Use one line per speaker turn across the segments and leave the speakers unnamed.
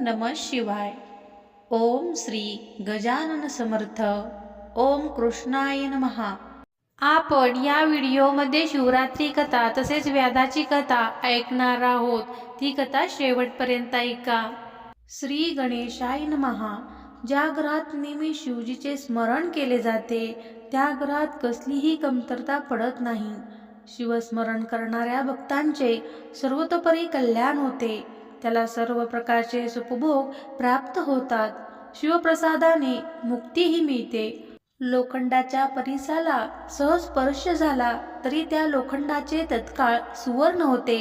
नम शिवाय। ओम श्री गजानन समर्थ। ओम कृष्णाय महा आपण या व्हिडिओमध्ये शिवरात्री कथा तसेच व्याधाची कथा ऐकणार आहोत. ती कथा शेवटपर्यंत ऐका. श्री गणेशाय महा ज्या घरात नेहमी शिवजीचे स्मरण केले जाते त्या घरात कसलीही कमतरता पडत नाही. शिवस्मरण करणाऱ्या भक्तांचे सर्वतोपरी कल्याण होते. त्याला सर्व प्रकारचे सुपभोग प्राप्त होतात. शिवप्रसादाने मुक्तीही मिळते. लोखंडाच्या परिसाला सहज स्पर्श झाला तरी त्या लोखंडाचे तत्काळ सुवर्ण होते.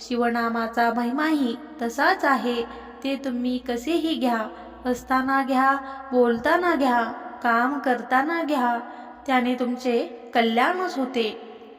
शिवनामाचा महिमाही तसाच आहे. ते तुम्ही कसेही घ्या असताना घ्या बोलताना घ्या काम करताना घ्या. त्याने तुमचे कल्याणच होते.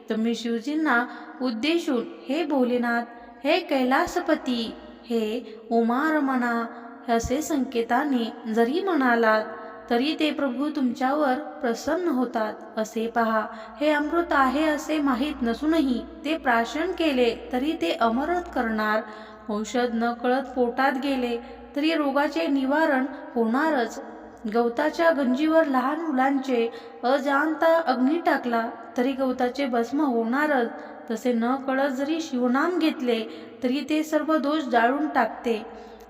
तुम्ही शिवजींना उद्देशून हे भोलेनाथ हे कैलासपती हे उमारमणा असे संकेताने जरी म्हणालात तरी ते प्रभू तुमच्यावर प्रसन्न होतात. असे पहा हे अमृत आहे असे माहीत नसूनही ते प्राशन केले तरी ते अमरत करणार. औषध न कळत पोटात गेले तरी रोगाचे निवारण होणारच. गवताच्या गंजीवर लहान मुलांचे अजाणता अग्नी टाकला तरी गवताचे भस्म होणारच. तसे न कळत जरी शिवनाम घेतले तरी ते सर्व दोष जाळून टाकते.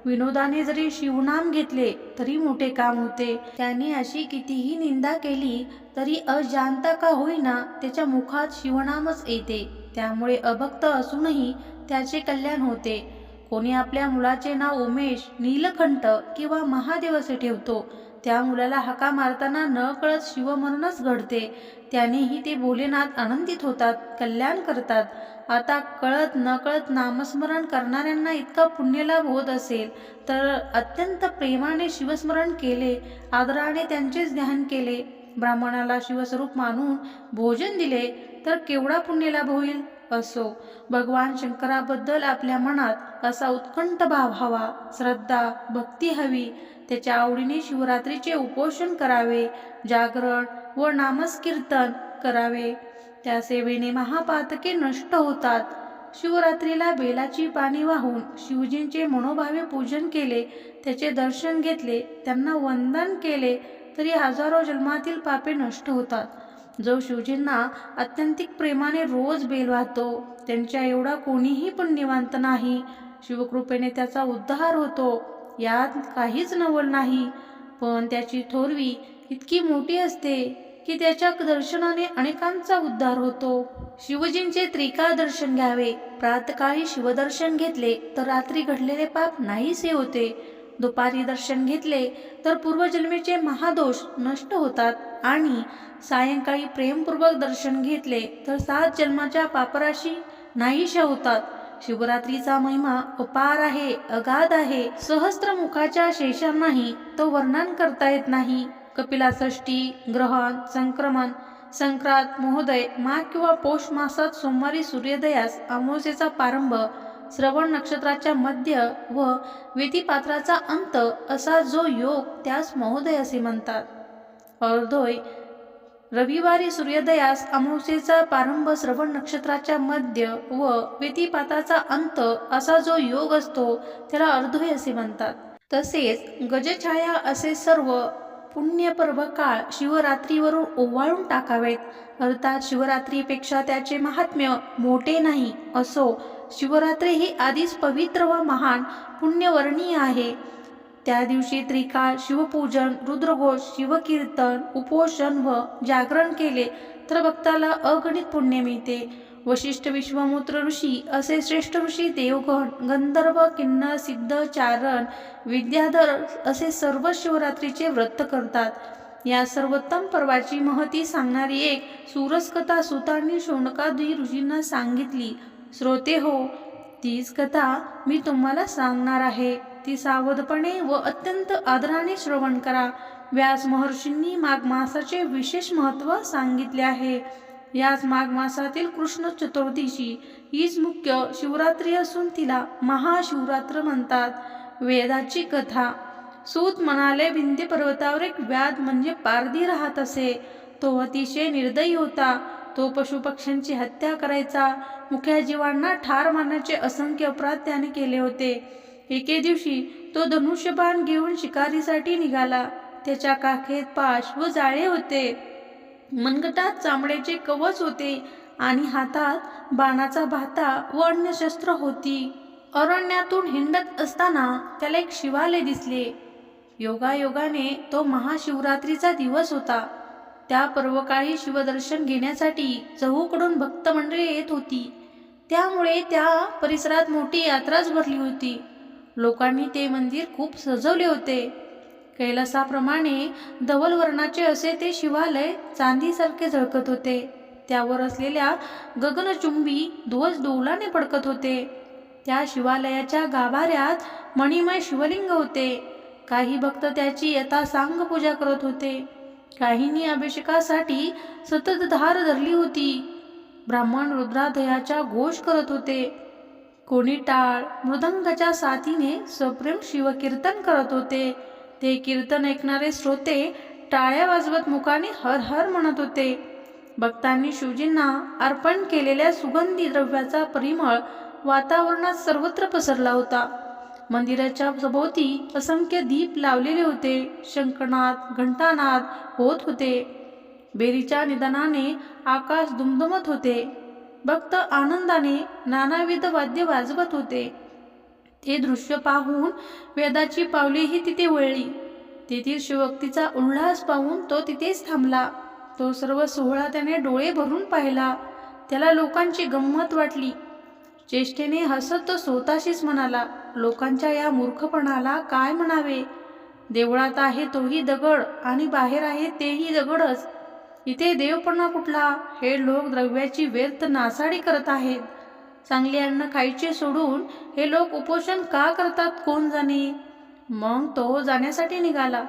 विनोदाने जरी शिवनाम घेतले तरी मोठे काम होते. त्याने अशी कितीही निंदा केली तरी अजाणता का होईना त्याच्या मुखात शिवनामच येते. त्यामुळे अभक्त असूनही त्याचे कल्याण होते. कोणी आपल्या मुलाचे नाव उमेश नीलकंठ किंवा महादेव असे ठेवतो त्या मुलाला हाका मारताना न कळत शिवमरणच घडते. त्यानेही ते भोलेनाथ आनंदित होतात कल्याण करतात. आता कळत न कळत नामस्मरण करणाऱ्यांना इतका पुण्यलाभ होत असेल तर अत्यंत प्रेमाने शिवस्मरण केले आदराने त्यांचेच ध्यान केले. ब्राह्मणाला शिवस्वरूप मानून भोजन दिले तर केवढा पुण्यलाभ होईल? असो भगवान शंकराबद्दल आपल्या मनात असा उत्कंठ भाव हवा. श्रद्धा भक्ती हवी. त्याच्या आवडीने शिवरात्रीचे उपोषण करावे जागरण व नामस्कीर्तन करावे. त्या सेवेने महापातके नष्ट होतात. शिवरात्रीला बेलाची पाणी वाहून शिवजींचे मनोभावे पूजन केले त्याचे दर्शन घेतले त्यांना वंदन केले तरी हजारो जन्मातील पापे नष्ट होतात. जो शिवजींना अत्यंतिक प्रेमाने रोज बेल वाहतो त्यांच्या एवढा कोणीही पण निवांत नाही. शिवकृपेने त्याचा उद्धार होतो. यात काहीच नवल नाही. पण त्याची थोरवी इतकी मोठी असते की त्याच्या दर्शनाने अनेकांचा उद्धार होतो. शिवजींचे त्रिकाळ दर्शन घ्यावे प्रातकाळी शिवदर्शन घेतले तर रात्री घडलेले पाप नाहीसे होते. दुपारी दर्शन घेतले तर पूर्वजन्मेचे महादोष नष्ट होतात आणि सायंकाळी प्रेमपूर्वक दर्शन घेतले तर सात जन्माच्या पापराशी नाहीशा होतात. शिवरात्रीचा महिमा अपार आहे अगाध आहे. सहस्त्र मुखाच्या शेषांनाही तो वर्णन करता येत नाही. कपिला षष्टी ग्रहण संक्रमण संक्रांत महोदय माघ किंवा पौष मासात सोमवारी सूर्योदयास अमावस्येचा प्रारंभ श्रवण नक्षत्राच्या मध्य व वेतीपात्राचा अंत असा जो योग त्यास महोदय असे म्हणतात. अर्धोय रविवारी सूर्योदयास अमावस्येचा प्रारंभ श्रवण नक्षत्राच्या मध्य व व्यतिपाताचा अंत असा जो योग असतो त्याला अर्धोय असे म्हणतात. तसेच गजछाया असे सर्व पुण्यपर्व काळ शिवरात्रीवरून ओवाळून टाकावेत. अर्थात शिवरात्रीपेक्षा त्याचे महात्म्य मोठे नाही असो. शिवरात्री ही आधीच पवित्र व महान पुण्यवर्णीय आहे. त्या दिवशी त्रिकाळ शिवपूजन रुद्रघोष शिवकीर्तन उपोषण व जागरण केले तर भक्ताला अगणित पुण्य मिळते. वशिष्ठ विश्वमूत्र ऋषी असे श्रेष्ठ ऋषी देवगण गंधर्व किन्नर सिद्ध चारण विद्याधर असे सर्व शिवरात्रीचे व्रत करतात. या सर्वोत्तम पर्वाची महती सांगणारी एक सुरसकथा सुतांनी शोणकादी ऋषींना सांगितली. श्रोते हो तीच कथा मी तुम्हाला सांगणार आहे. ती सावधपणे व अत्यंत आदराने श्रवण करा. व्यास महर्षींनी माघ मासाचे विशेष महत्त्व सांगितले आहे. याच माघ मासातील कृष्ण चतुर्थीची हीच मुख्य शिवरात्री असून तिला महाशिवरात्र म्हणतात. वेदाची कथा. सूत म्हणाले विंध्य पर्वतावर एक व्याध म्हणजे पारधी राहत असे. तो अतिशय निर्दयी होता. तो पशुपक्ष्यांची हत्या करायचा. मुख्या जीवांना ठार मारण्याचे असंख्य अपराध त्याने केले होते. एके दिवशी तो धनुष्यबाण घेऊन शिकारीसाठी निघाला. त्याच्या काखेत पाश व जाळे होते. मनगटात चामड्याचे कवच होते आणि हातात बाणाचा भाता व अन्य शस्त्र होती. अरण्यातून हिंडत असताना त्याला एक शिवालय दिसले. योगायोगाने तो महाशिवरात्रीचा दिवस होता. त्या पर्वकाळी शिवदर्शन घेण्यासाठी चहूकडून भक्त मंडळी येत होती. त्यामुळे त्या परिसरात मोठी यात्राच भरली होती. लोकांनी ते मंदिर खूप सजवले होते. कैलासाप्रमाणे धवल वर्णाचे असे ते शिवालय चांदीसारखे झळकत होते. त्यावर असलेल्या गगनचुंबी ध्वज डौलाने पडकत होते. त्या शिवालयाच्या गाभाऱ्यात मणिमय शिवलिंग होते. काही भक्त त्याची यथासांग पूजा करत होते. काहींनी अभिषेकासाठी सतत धार धरली होती. ब्राह्मण रुद्रादयाचा घोष करत होते. कोणी टाळ मृदंगाच्या साथीने सप्रेम शिवकीर्तन करत होते. ते कीर्तन ऐकणारे श्रोते टाळ्या वाजवत मुखाने हर हर म्हणत होते. भक्तांनी शिवजींना अर्पण केलेल्या सुगंधी द्रव्याचा परिमळ वातावरणात सर्वत्र पसरला होता. मंदिराच्या सभोवती असंख्य दीप लावलेले होते. शंकनाद घंटानाद होत होते. बेरीच्या निदानाने आकाश दुमदुमत होते. भक्त आनंदाने नानाविध वाद्य वाजवत होते. ते दृश्य पाहून वेदाची पावलीही तिथे वळली. तेथील शिवभक्तीचा उल्हास पाहून तो तिथेच थांबला. तो सर्व सोहळा त्याने डोळे भरून पाहिला. त्याला लोकांची गंमत वाटली. चेष्टेने हसत तो स्वतःशीच म्हणाला लोकांच्या या मूर्खपणाला काय म्हणावे? देवळात आहे तोही दगड आणि बाहेर आहे तेही दगडच. इथे देवपणा कुठला? हे लोक द्रव्याची व्यर्थ नासाडी करत आहेत. चांगले अन्न खायचे सोडून हे लोक उपोषण का करतात कोण जाणे? मग तो जाण्यासाठी निघाला.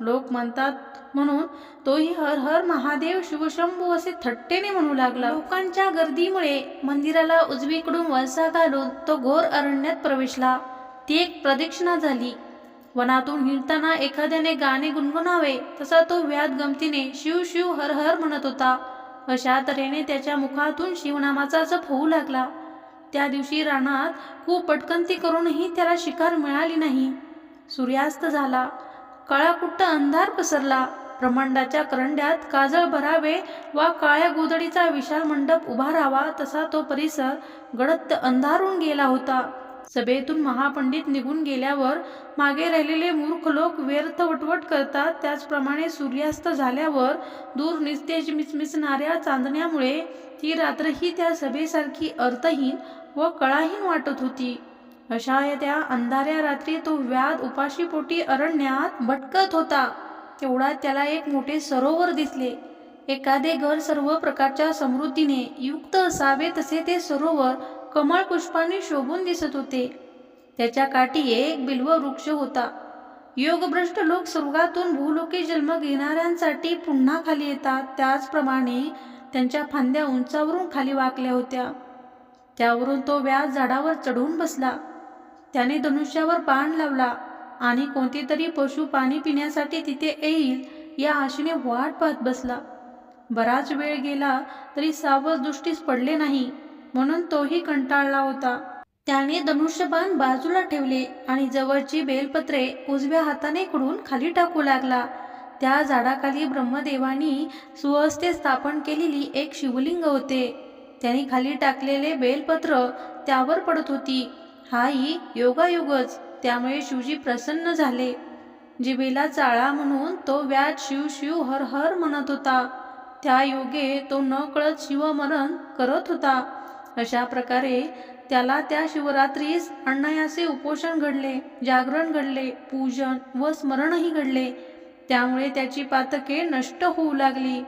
लोक म्हणतात म्हणून तोही हर हर महादेव शिवशंभू असे थट्टेने म्हणू लागला. लोकांच्या गर्दीमुळे मंदिराला उजवीकडून वळसा घालून तो घोर अरण्यात प्रवेशला. ती एक प्रदक्षिणा झाली. वनातून हिंडताना एखाद्याने गाणे गुणगुणावे तसा तो व्याध गमतीने शिव शिव हर हर म्हणत होता. अशा तऱ्हेने त्याच्या मुखातून शिवनामाचा जप होऊ लागला. त्या दिवशी रानात खूप पटकंती करूनही त्याला शिकार मिळाली नाही. सूर्यास्त झाला. काळाकुट्ट अंधार पसरला. ब्रह्मांडाच्या करंड्यात काजळ भरावे वा काळ्या गोदडीचा विशाल मंडप उभा राहावा तसा तो परिसर गडद अंधारून गेला होता. सभेतून महापंडित निघून गेल्यावर मागे राहिलेले मूर्ख लोक व्यर्थ वटवट करतात. त्याचप्रमाणे सूर्यास्त झाल्यावर दूर निस्तेज मिचमिचणाऱ्या चांदण्यामुळे ती रात्रही त्या सभेसारखी अर्थहीन व कळाहीन वाटत होती. अशा या त्या अंधाऱ्या रात्री तो व्याध उपाशीपोटी अरण्यात भटकत होता. तेवढा त्याला एक मोठे सरोवर दिसले. एखादे घर सर्व प्रकारच्या समृद्धीने युक्त असावे तसे ते सरोवर कमळ पुष्पाने शोभून दिसत होते. त्याच्या काठी एक बिल्व वृक्ष होता. योगभ्रष्ट लोक स्वर्गातून भूलोकी जन्म घेणाऱ्यांसाठी पुन्हा खाली येतात. त्याचप्रमाणे त्यांच्या फांद्या उंचावरून खाली वाकल्या होत्या. त्यावरून तो व्याज झाडावर चढून बसला. त्याने धनुष्यावर पाण लावला आणि कोणते तरी पशु पाणी पिण्यासाठी तिथे येईल या आशेने वाट पाहत बसला. बराच वेळ गेला तरी सावध दृष्टीस पडले नाही. म्हणून तोही कंटाळला होता. त्याने धनुष्यबाण बाजूला ठेवले आणि जवळची बेलपत्रे उजव्या हाताने कडून खाली टाकू लागला. त्या झाडाखाली ब्रह्मदेवानी सुहस्ते स्थापन केलेली एक शिवलिंग होते. त्यांनी खाली टाकलेले बेलपत्र त्यावर पडत होती. हाही योगायोगच. त्यामुळे शिवजी प्रसन्न झाले. जिबेला चाळा म्हणून तो व्याज शिव शिव हर हर म्हणत होता. त्या योगे तो न कळत शिवमरण करत होता. अशा प्रकारे त्याला त्या शिवरात्रीस अण्णायाचे उपोषण घडले जागरण घडले पूजन व स्मरणही घडले. त्यामुळे त्याची पातके नष्ट होऊ लागली.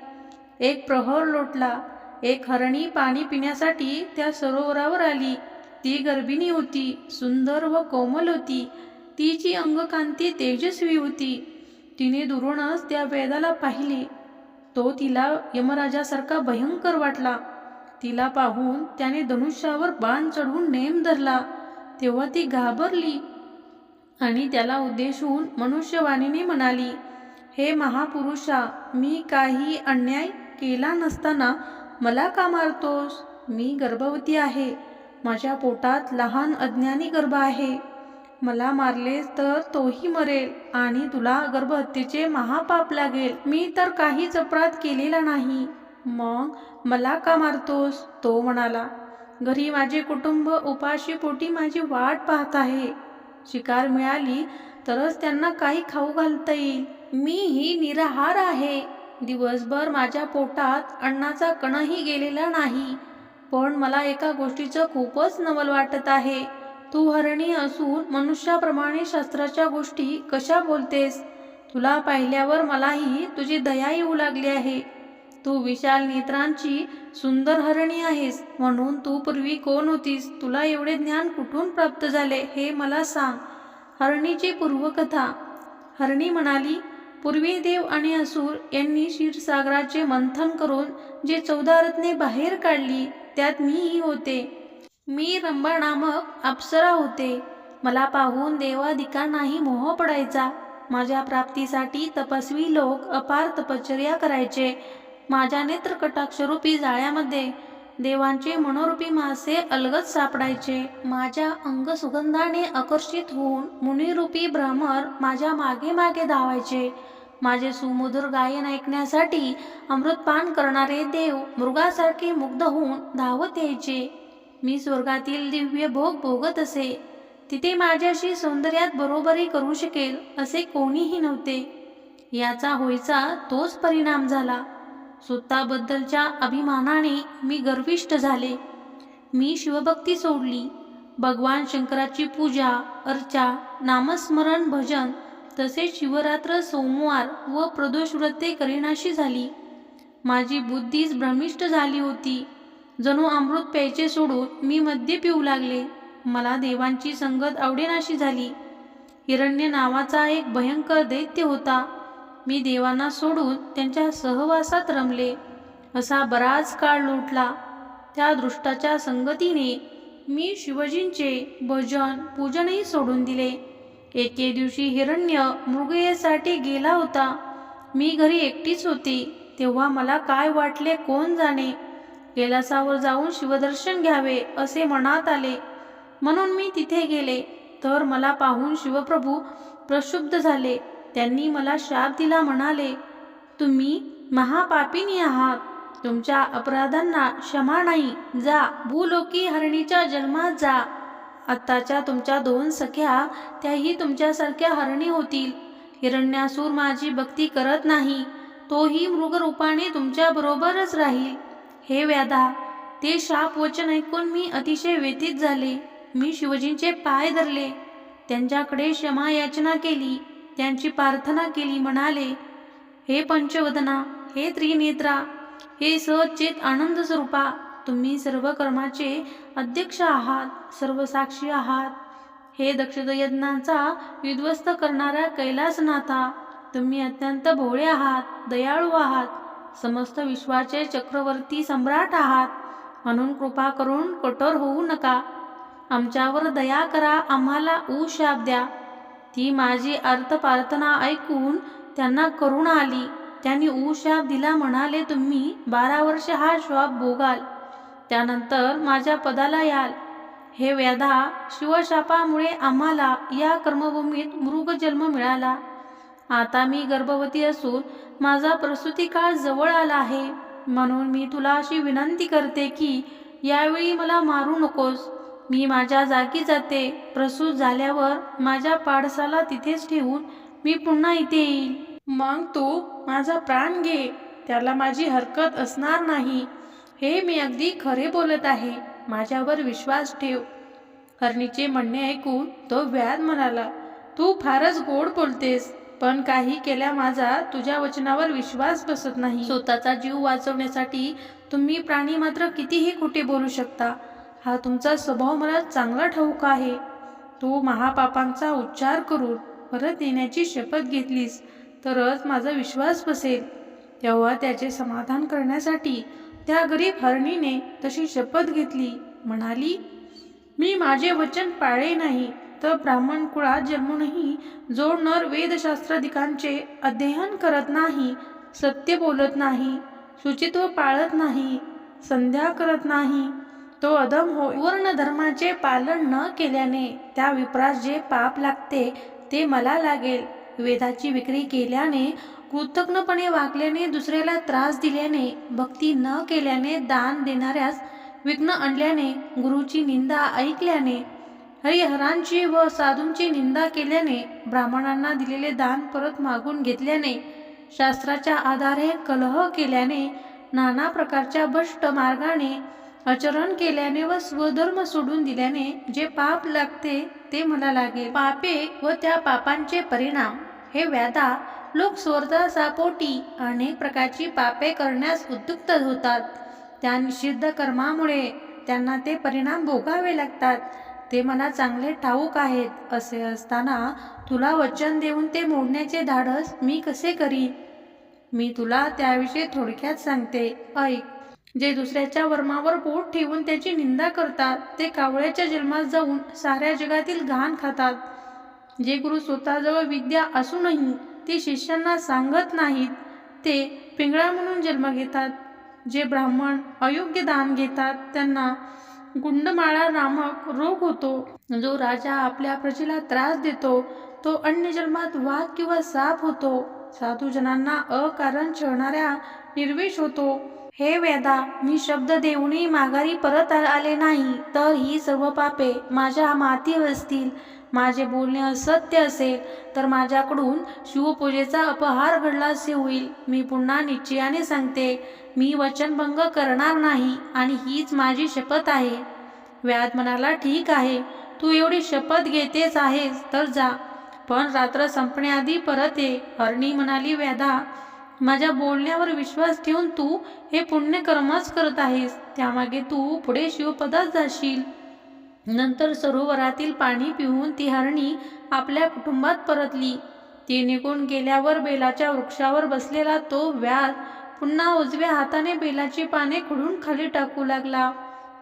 एक प्रहर लोटला एक हरणी पाणी पिण्यासाठी त्या सरोवरावर आली. ती गर्भिणी होती सुंदर व कोमल होती. तिची अंगकांती तेजस्वी होती. तिने दुरूनच त्या वेदाला पाहिले. तो तिला यमराजासारखा भयंकर वाटला. तिला पाहून त्याने धनुष्यावर बाण चढवून नेम धरला. तेव्हा ती घाबरली आणि त्याला उद्देशून मनुष्यवाणीने म्हणाली हे महापुरुषा मी काही अन्याय केला नसताना मला का मारतोस? मी गर्भवती आहे. माझ्या पोटात लहान अज्ञानी गर्भ आहे. मला मारलेस तर तोही मरेल आणि तुला गर्भहत्येचे महापाप लागेल. मी तर काहीच अपराध केलेला नाही. मग मला का मारतोस? तो म्हणाला घरी माझे कुटुंब उपाशी पोटी माझी वाट पाहत आहे. शिकार मिळाली तरच त्यांना काही खाऊ घालता येईल. मी ही निराहार आहे. दिवसभर माझ्या पोटात अन्नाचा कणही गेलेला नाही. पण मला एका गोष्टीचं खूपच नवल वाटत आहे. तू हरणी असून मनुष्याप्रमाणे शास्त्राच्या गोष्टी कशा बोलतेस? तुला पाहिल्यावर मलाही तुझी दया येऊ लागली आहे. तू विशाल नेत्रांची सुंदर हरणी आहेस म्हणून तू पूर्वी कोण होतीस? तुला एवढे ज्ञान कुठून प्राप्त झाले हे मला सांग. हरणीची पूर्वकथा. हरणी म्हणाली पूर्वी देव आणि असुर यांनी क्षीरसागराचे मंथन करून जे चौदा रत्ने बाहेर काढली त्यात मीही होते. मी रंबा नामक अप्सरा होते. मला पाहून देवादिकांनाही मोह पडायचा. माझ्या प्राप्तीसाठी तपस्वी लोक अपार तपश्चर्या करायचे. माझ्या नेत्रकटाक्षरूपी जाळ्यामध्ये देवांचे मनोरूपी मासे अलगद सापडायचे. माझ्या अंगसुगंधाने आकर्षित होऊन मुनिरूपी भ्रमर माझ्या मागे मागे धावायचे. माझे सुमधुर गायन ऐकण्यासाठी अमृतपान करणारे देव मृगासारखे मुग्ध होऊन धावत यायचे. मी स्वर्गातील दिव्य भोग भोगत असे. तिथे माझ्याशी सौंदर्यात बरोबरी करू शकेल असे कोणीही नव्हते. याचा होईचा तोच परिणाम झाला. स्वतःबद्दलच्या अभिमानाने मी गर्विष्ठ झाले. मी शिवभक्ती सोडली. भगवान शंकराची पूजा अर्चा नामस्मरण भजन तसेच शिवरात्र सोमवार व प्रदोष व्रते करीनाशी झाली. माझी बुद्धीच भ्रमिष्ट झाली होती. जणू अमृत प्यायचे सोडून मी मद्य पिऊ लागले. मला देवांची संगत आवडेनाशी झाली. हिरण्य नावाचा एक भयंकर दैत्य होता. मी देवांना सोडून त्यांच्या सहवासात रमले. असा बराच काळ लोटला. त्या दृष्टाच्या संगतीने मी शिवजींचे भजन पूजनही सोडून दिले. एके दिवशी हिरण्य मृगयेसाठी गेला होता. मी घरी एकटीच होती. तेव्हा मला काय वाटले कोण जाणे? कैलासावर जाऊन शिवदर्शन घ्यावे असे मनात आले. म्हणून मी तिथे गेले. तर मला पाहून शिवप्रभू प्रक्षुब्ध झाले. त्यांनी मला शाप दिला म्हणाले तुम्ही महापापिनी आहात. तुमच्या अपराधांना क्षमा नाही. जा भूलोकी हरणीच्या जन्मात जा. आत्ताच्या तुमच्या दोन सख्या त्याही तुमच्यासारख्या हरणी होतील. हिरण्यासूर माझी भक्ती करत नाही. तोही मृगरूपाने तुमच्याबरोबरच राहील. हे व्याधा ते शाप वचन ऐकून मी अतिशय व्यथित झाले. मी शिवजींचे पाय धरले. त्यांच्याकडे क्षमा याचना केली. त्यांची प्रार्थना केली म्हणाले हे पंचवदना हे त्रिनेत्रा हे सहचेत आनंद स्वरूपा तुम्ही सर्व कर्माचे अध्यक्ष आहात सर्व साक्षी आहात. हे दक्षदयज्ञांचा विध्वस्त करणारा कैलासनाथा तुम्ही अत्यंत भोळे आहात दयाळू आहात समस्त विश्वाचे चक्रवर्ती सम्राट आहात म्हणून कृपा करून कठोर होऊ नका. आमच्यावर दया करा आम्हाला ऊ शाप द्या. ती माझी अर्थप्रार्थना ऐकून त्यांना करुणा आली. त्यांनी ऊशाप दिला म्हणाले तुम्ही बारा वर्ष हा श्वाप भोगाल. त्यानंतर माझ्या पदाला याल. हे व्याधा शिवशापामुळे आम्हाला या कर्मभूमीत मृगजन्म मिळाला. आता मी गर्भवती असून माझा प्रसूती काळ जवळ आला आहे. म्हणून मी तुला अशी विनंती करते की यावेळी मला मारू नकोस. मी माझ्या जागी जाते. प्रसूत झाल्यावर माझ्या पाडसाला तिथेच ठेवून मी पुन्हा इथे येईल मग तू माझा प्राण घे. त्याला माझी हरकत असणार नाही. हे मी अगदी खरे बोलत आहे. माझ्यावर विश्वास ठेव. हरणीचे म्हणणे ऐकून तो व्याध म्हणाला तू फारच गोड बोलतेस पण काही केल्या माझा तुझ्या वचनावर विश्वास बसत नाही. स्वतःचा जीव वाचवण्यासाठी तुम्ही प्राणी मात्र कितीही खोटे बोलू शकता. हा तुमचा स्वभाव मला चांगला ठाऊक आहे. तू महापापांचा उच्चार करून परत येण्याची शपथ घेतलीस तरच माझा विश्वास बसेल. तेव्हा त्याचे समाधान करण्यासाठी त्या गरीब हरणीने तशी शपथ घेतली. म्हणाली मी माझे वचन पाळे नाही तर ब्राह्मण कुळात जन्मूनही जो नर वेदशास्त्राधिकांचे अध्ययन करत नाही सत्य बोलत नाही शुचित्व पाळत नाही संध्या करत नाही तो अधम होय पूर्ण धर्माचे पालन न केल्याने त्या विप्रास जे पाप लागते ते मला लागेल. वेदाची विक्री केल्याने कृतज्ञपणे वागल्याने दुसऱ्याला त्रास दिल्याने भक्ती न केल्याने दान देणाऱ्यास विघ्न आणल्याने गुरुची निंदा ऐकल्याने हरिहरांची व साधूंची निंदा केल्याने ब्राह्मणांना दिलेले दान परत मागून घेतल्याने शास्त्राच्या आधारे कलह केल्याने नाना प्रकारच्या भ्रष्ट मार्गाने आचरण केल्याने व स्वधर्म सोडून दिल्याने जे पाप लागते ते मला लागेल. पापे व त्या पापांचे परिणाम. हे व्याधा लोक स्वर्धासापोटी अनेक प्रकारची पापे करण्यास उद्युक्त होतात. त्या निषिद्ध कर्मामुळे त्यांना ते परिणाम भोगावे लागतात. ते मला चांगले ठाऊक आहेत असे असताना तुला वचन देऊन ते मोडण्याचे धाडस मी कसे करीन? मी तुला त्याविषयी थोडक्यात सांगते. ऐक. जे दुसऱ्याच्या वर्मावर बोट ठेवून त्याची निंदा करतात ते कावळ्याच्या जन्मात जाऊन साऱ्या जगातील घाण खातात. जे गुरु स्वतःजवळ विद्या असूनही ते शिष्यांना सांगत नाहीत ते पिंगळा म्हणून जन्म घेतात. जे ब्राह्मण अयोग्य दान घेतात त्यांना गुंडमाळा नामक रोग होतो. जो राजा आपल्या प्रजेला त्रास देतो तो अन्य जन्मात वाघ किंवा साप होतो. साधूजनांना अकारण छळणाऱ्या निर्वेश होतो. हे वेदा मी शब्द देऊनही माघारी परत आले नाही तर ही सर्व पापे माझ्या माती असतील. माझे बोलणे असत्य असेल तर माझ्याकडून शिवपूजेचा अपहार घडला असे होईल. मी पुन्हा निश्चयाने सांगते मी वचनभंग करणार नाही आणि हीच माझी शपथ आहे. व्याध म्हणाला ठीक आहे तू एवढी शपथ घेतेच आहेस तर जा. पण रात्र संपण्याआधी परत ये. हरणी म्हणाली व्याधा माझ्या बोलण्यावर विश्वास ठेवून तू हे पुण्यकर्मच करत आहेस. त्यामागे तू पुढे शिवपदात जाशील. नंतर सरोवरातील पाणी पिऊन ती हरणी आपल्या कुटुंबात परतली. ती निघून गेल्यावर बेलाच्या वृक्षावर बसलेला तो व्याध पुन्हा उजव्या हाताने बेलाची पाने खुडून खाली टाकू लागला.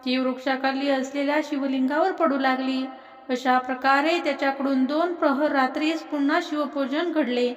ती वृक्षाखाली असलेल्या शिवलिंगावर पडू लागली. अशा प्रकारे त्याच्याकडून दोन प्रहर रात्रीच पुन्हा शिवपूजन घडले.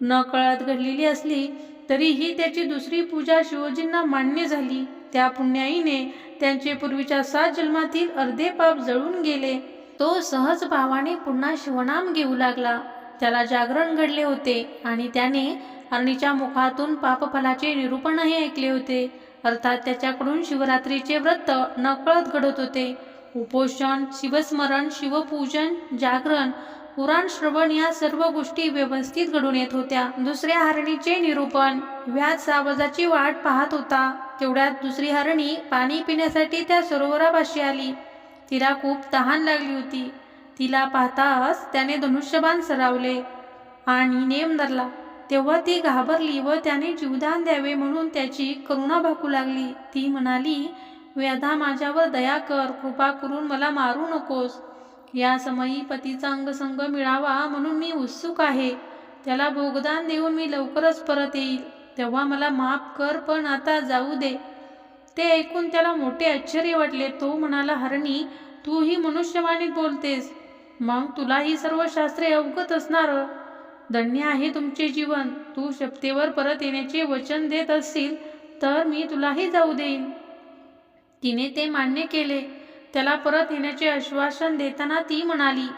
नकळत घडलेली असली तरीही त्याची दुसरी पूजा शिवजींना मान्य झाली. त्या पुण्याईने त्यांचे पूर्वीच्या सात जन्मातील अर्धे पाप जळून गेले. तो सहज भावाने पुन्हा शिवनाम घेऊ लागला. त्याला जागरण घडले होते आणि त्याने अरणीच्या मुखातून पापफलाचे निरूपणही ऐकले होते. अर्थात त्याच्याकडून शिवरात्रीचे व्रत नकळत घडत होते. उपोषण शिवस्मरण शिवपूजन जागरण पुराण श्रवण या सर्व गोष्टी व्यवस्थित घडून येत होत्या. दुसऱ्या हरणीचे निरूपण. व्याज सावजाची वाट पाहत होता. तेवढ्यात दुसरी हरणी पाणी पिण्यासाठी त्या सरोवरापाशी आली. तिला खूप तहान लागली होती. तिला पाहताच त्याने धनुष्यबाण सरावले आणि नेम धरला. तेव्हा ती घाबरली व त्याने जीवदान द्यावे म्हणून त्याची करुणा भाकू लागली. ती म्हणाली व्याधा माझ्यावर दया कर. कृपा करून मला मारू नकोस. या समयी पतीचा अंगसंग मिळावा म्हणून मी उत्सुक आहे. त्याला भोगदान देऊन मी लवकरच परत येईल. तेव्हा मला माफ कर पण आता जाऊ दे. ते ऐकून त्याला मोठे आश्चर्य वाटले. तो म्हणाला हरणी तू ही मनुष्यवाणीत बोलतेस. मग तुला ही सर्व शास्त्रे अवगत असणार. धन्य आहे तुमचे जीवन. तू शपतेवर परत येण्याचे वचन देत असशील तर मी तुलाही जाऊ देईन. तिने ते मान्य केले. त्याला परत येण्याचे आश्वासन देताना ती म्हणाली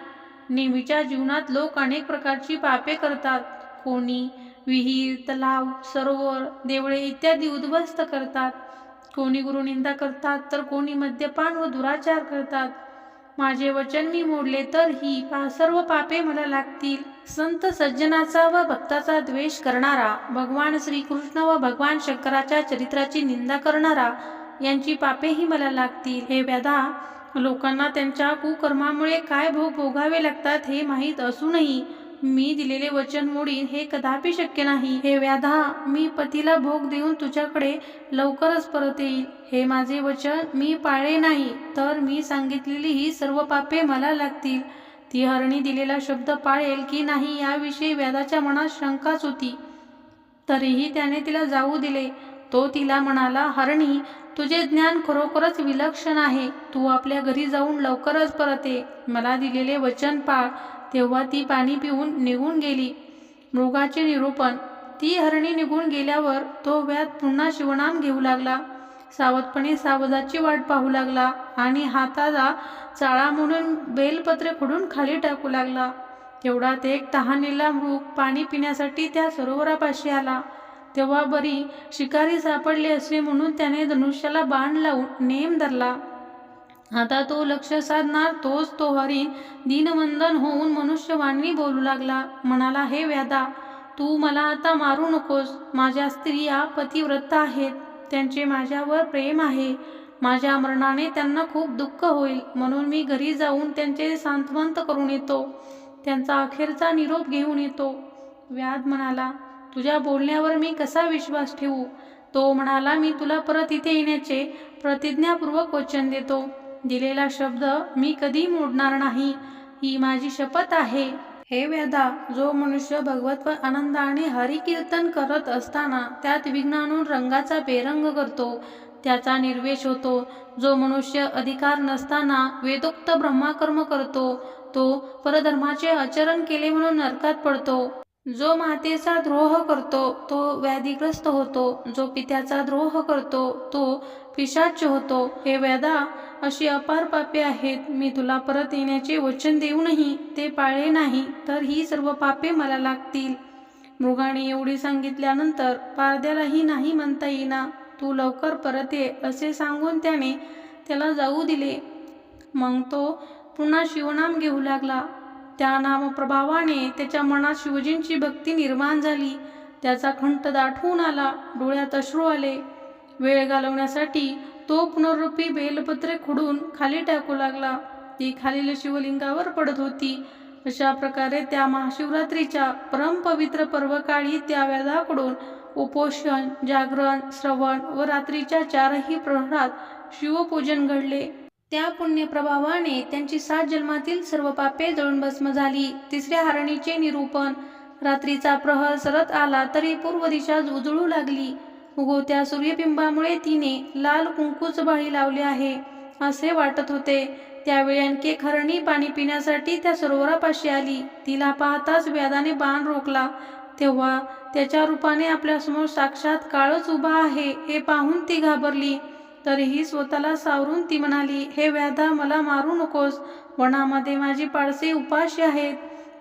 नेहमीच्या जीवनात लोक अनेक प्रकारची पापे करतात. कोणी विहीर तलाव सरोवर देवळे इत्यादी उद्ध्वस्त करतात. कोणी गुरुनिंदा करतात तर कोणी मद्यपान व दुराचार करतात. माझे वचन मी मोडले तर ही पा सर्व पापे मला लागतील? संत सज्जनाचा व भक्ताचा द्वेष करणारा भगवान श्रीकृष्ण व भगवान शंकराच्या चरित्राची निंदा करणारा यांची पापेही मला लागतील. हे व्याधा लोकांना त्यांच्या कुकर्मामुळे काय भोग भोगावे लागतात हे माहीत असूनही मी दिलेले वचन मोडीन हे कदापि शक्य नाही. हे व्याधा मी पतीला भोग देऊन तुझ्याकडे लवकरच परत येईल. हे माझे वचन मी पाळे नाही तर मी सांगितलेली ही सर्व पापे मला लागतील. ती हरणी दिलेला शब्द पाळेल की नाही याविषयी व्याधाच्या मनात शंकाच होती. तरीही त्याने तिला जाऊ दिले. तो तिला म्हणाला हरणी तुझे ज्ञान खरोखरच विलक्षण आहे. तू आपल्या घरी जाऊन लवकरच परत. ये मला दिलेले वचन पाळ. तेव्हा ती पाणी पिऊन निघून गेली. मृगाचे निरूपण. ती हरणी निघून गेल्यावर तो व्याध पुन्हा शिवनाम घेऊ लागला. सावधपणे सावजाची वाट पाहू लागला आणि हाताला चाळा म्हणून बेलपत्रे खोडून खाली टाकू लागला. तेवढ्यात एक तहानेला मृग पाणी पिण्यासाठी त्या सरोवरापाशी आला. तेव्हा बरी शिकारी सापडली असली म्हणून त्याने धनुष्याला बाण लावून नेम धरला. आता तो लक्ष साधणार तोच तो हरिण दीनवंदन होऊन मनुष्यवाणी बोलू लागला. म्हणाला हे व्याधा तू मला आता मारू नकोस. माझ्या स्त्रिया पतिव्रत आहेत. त्यांचे माझ्यावर प्रेम आहे. माझ्या मरणाने त्यांना खूप दुःख होईल. म्हणून मी घरी जाऊन त्यांचे सांत्वंत करून येतो. त्यांचा अखेरचा निरोप घेऊन येतो. व्याध म्हणाला तुझ्या बोलण्यावर मी कसा विश्वास ठेवू? तो म्हणाला मी तुला परत इथे येण्याचे प्रतिज्ञापूर्वक वचन देतो. दिलेला शब्द मी कधी मोडणार नाही. ही माझी शपथ आहे. हे वेदा जो मनुष्य भगवत व आनंदाने हरिकीर्तन करत असताना त्यात विघ्न आणून रंगाचा बेरंग करतो त्याचा निर्वेश होतो. जो मनुष्य अधिकार नसताना वेदोक्त ब्रह्माकर्म करतो तो परधर्माचे आचरण केले म्हणून नरकात पडतो. जो मातेचा द्रोह करतो तो व्याधीग्रस्त होतो. जो पित्याचा द्रोह करतो तो पिशाच होतो. हे व्याधा अशी अपार पापे आहेत. मी तुला परत येण्याचे वचन देऊनही ते पाळले नाही तर ही सर्व पापे मला लागतील. मृगाने एवढी सांगितल्यानंतर पारद्यालाही नाही म्हणता येईना. तू लवकर परत ये असे सांगून त्याने त्याला जाऊ दिले. मग तो पुन्हा शिवनाम घेऊ लागला. त्या नामप्रभावाने त्याच्या मनात शिवजींची भक्ती निर्माण झाली. त्याचा खंट दाठवून आला डोळ्यात अश्रू आले. वेळ घालवण्यासाठी तो पुनरुपी बेलपत्रे खुडून खाली टाकू लागला. ती खालील शिवलिंगावर पडत होती. अशा प्रकारे त्या महाशिवरात्रीच्या परमपवित्र पर्वकाळी त्या व्याधाकडून उपोषण जागरण श्रवण व रात्रीच्या चारही प्रहरात शिवपूजन घडले. त्या पुण्यप्रभावाने त्यांची सात जन्मातील सर्व पापे जळून भस्म झाली. तिसऱ्या हरणीचे निरूपण. रात्रीचा प्रहर सरत आला तरी पूर्व दिशा उजळू लागली. उगवत्या सूर्यबिंबामुळे तिने लाल कुंकूच बाळी लावले आहे असे वाटत होते. त्यावेळी आणखी एक हरणी पाणी पिण्यासाठी त्या सरोवरापाशी आली. तिला पाहताच व्याधाने बाण रोखला. तेव्हा त्याच्या रूपाने आपल्यासमोर साक्षात काळच उभा आहे हे पाहून ती घाबरली. तरीही स्वतःला सावरून ती म्हणाली हे व्याधा मला मारू नकोस. वनामध्ये माझी पाळसे उपाशी आहेत.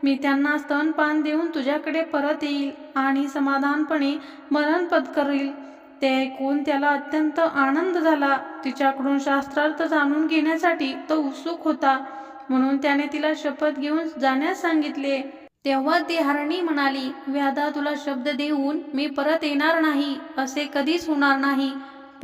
मी त्यांना स्तनपान देऊन तुझ्याकडे परत येईल आणि समाधानपणे मरण पत्करील. ते ऐकून त्याला अत्यंत आनंद झाला. तिच्याकडून शास्त्रार्थ जाणून घेण्यासाठी तो उत्सुक होता. म्हणून त्याने तिला शपथ घेऊन जाण्यास सांगितले. तेव्हा ती हरणी म्हणाली व्याधा तुला शब्द देऊन मी परत येणार नाही. असे कधीच होणार नाही.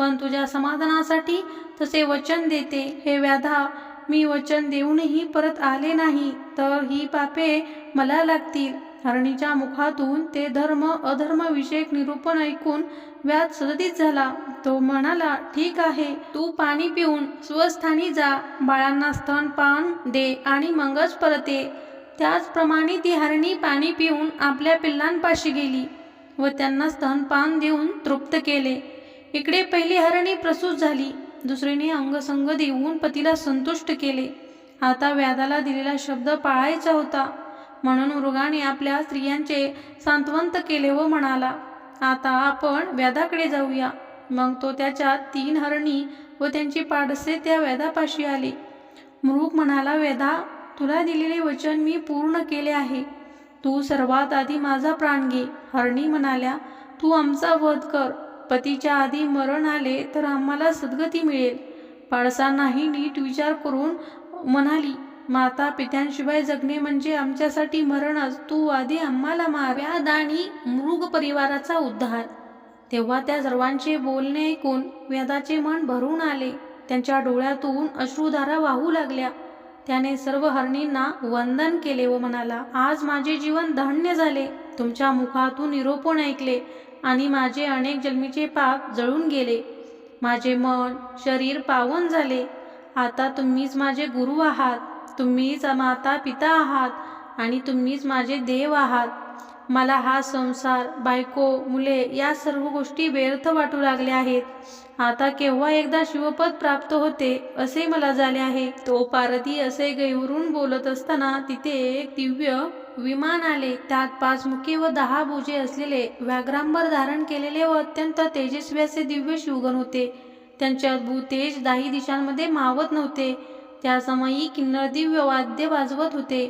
पण तुझ्या समाधानासाठी तसे वचन देते. हे व्याधा मी वचन देऊनही परत आले नाही तर ही पापे मला लागतील. हरणीच्या मुखातून ते धर्म अधर्मविषयक निरूपण ऐकून व्याध सदतीत झाला. तो म्हणाला ठीक आहे तू पाणी पिऊन स्वस्थानी जा. बाळांना स्तनपान दे आणि मगच परत. ये त्याचप्रमाणे ती हरणी पाणी पिऊन आपल्या पिल्लांपाशी गेली व त्यांना स्तनपान देऊन तृप्त केले. इकडे पहिली हरणी प्रसूत झाली. दुसरीने अंगसंग देऊन पतीला संतुष्ट केले. आता व्याधाला दिलेला शब्द पाळायचा होता. म्हणून मृगाने आपल्या स्त्रियांचे सांत्वंत केले व म्हणाला आता आपण व्याधाकडे जाऊया. मग तो त्याच्या तीन हरणी व त्यांची पाडसे त्या व्याधापाशी आले. मृग म्हणाला वेदा तुला दिलेले वचन मी पूर्ण केले आहे. तू सर्वात आधी माझा प्राण घे. हरणी म्हणाल्या तू आमचा वध कर. पतीच्या आधी मरण आले तर आम्हाला सद्गती मिळेल. पाळसांनाही नीट विचार करून म्हणाली माता पित्यांशिवाय जगणे म्हणजे आमच्यासाठी मरणच तू आधी आम्हाला मार. आणि मृग परिवाराचा उद्धार. तेव्हा त्या सर्वांचे बोलणे ऐकून व्यादाचे मन भरून आले. त्यांच्या डोळ्यातून अश्रुधारा वाहू लागल्या. त्याने सर्व हरणींना वंदन केले व म्हणाला आज माझे जीवन धन्य झाले. तुमच्या मुखातून निरोपण ऐकले. आणि माझे अनेक जन्मीचे पाप जळून गेले. माझे मन शरीर पावन झाले. आता तुम्हीच माझे गुरु आहात. तुम्हीच माता पिता आहात आणि तुम्हीच माझे देव आहात. मला हा संसार बायको मुले या सर्व गोष्टी व्यर्थ वाटू लागल्या आहेत. आता केव्हा एकदा शिवपद प्राप्त होते असे मला झाले आहे. तो पारधी असे गैवरून बोलत असताना तिथे एक दिव्य विमान आले. त्यात पाच मुखी व दहा भुजे असलेले व्याघ्रांबर धारण केलेले व अत्यंत तेजस्वी असे दिव्य शिवगण होते. त्यांचे अद्भुत तेज दाही दिशांमध्ये मावत नव्हते. त्या समयी किन्नर दिव्य वाद्य वाजवत होते.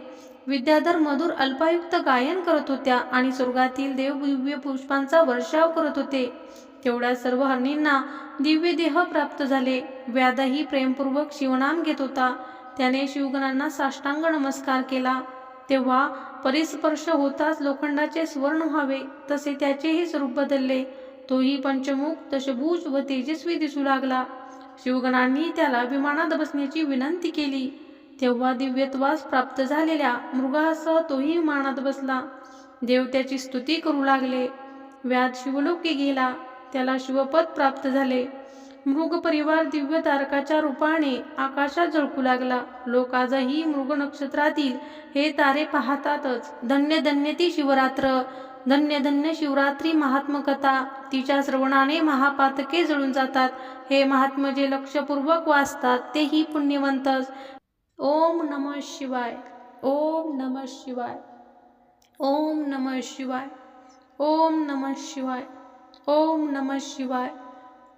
विद्याधर मधुर अल्पायुक्त गायन करत होत्या आणि स्वर्गातील देव दिव्य पुष्पांचा वर्षाव करत होते. तेवढ्या सर्व हरणींना दिव्य देह प्राप्त झाले. व्याधही प्रेमपूर्वक शिवनाम घेत होता. त्याने शिवगणांना साष्टांग नमस्कार केला. तेव्हा परिस्पर्श होताच लोखंडाचे स्वर्ण व्हावे तसे त्याचेही स्वरूप बदलले. तोही पंचमुख दशभूज व तेजस्वी दिसू लागला. शिवगणांनी त्याला विमानात बसण्याची विनंती केली. तेव्हा दिव्यत्वास प्राप्त झालेल्या मृगासह तोही विमानात बसला. देव त्याची स्तुती करू लागले. व्याध शिवलोकी गेला. त्याला शिवपद प्राप्त झाले. मृग परिवार दिव्य तारकाच्या रूपाने आकाशात झळकू लागला. लोक आजही मृग नक्षत्रातील हे तारे पाहतातच. धन्य धन्य ती शिवरात्र. धन्य धन्य शिवरात्री महात्मकथा. तिच्या श्रवणाने महापातके जळून जातात. हे महात्म जे लक्षपूर्वक वाचतात तेही पुण्यवंतच. ओम नम शिवाय. ओम नम शिवाय. ओम नम शिवाय. ओम नम शिवाय. ओम नम शिवाय.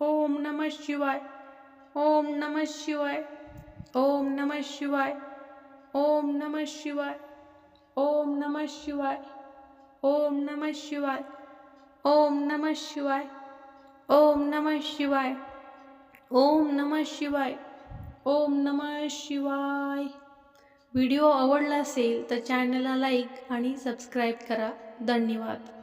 ओम नम शिवाय ओम नम शिवाय ओम नम शिवाय ओम नम शिवाय ओम नम शिवाय ओम नम शिवाय ओम नम शिवाय ओम नम शिवाय ओम नम शिवाय ओम नम शिवाय व्हिडिओ आवडला असेल तर चॅनलला लाईक आणि सबस्क्राईब करा धन्यवाद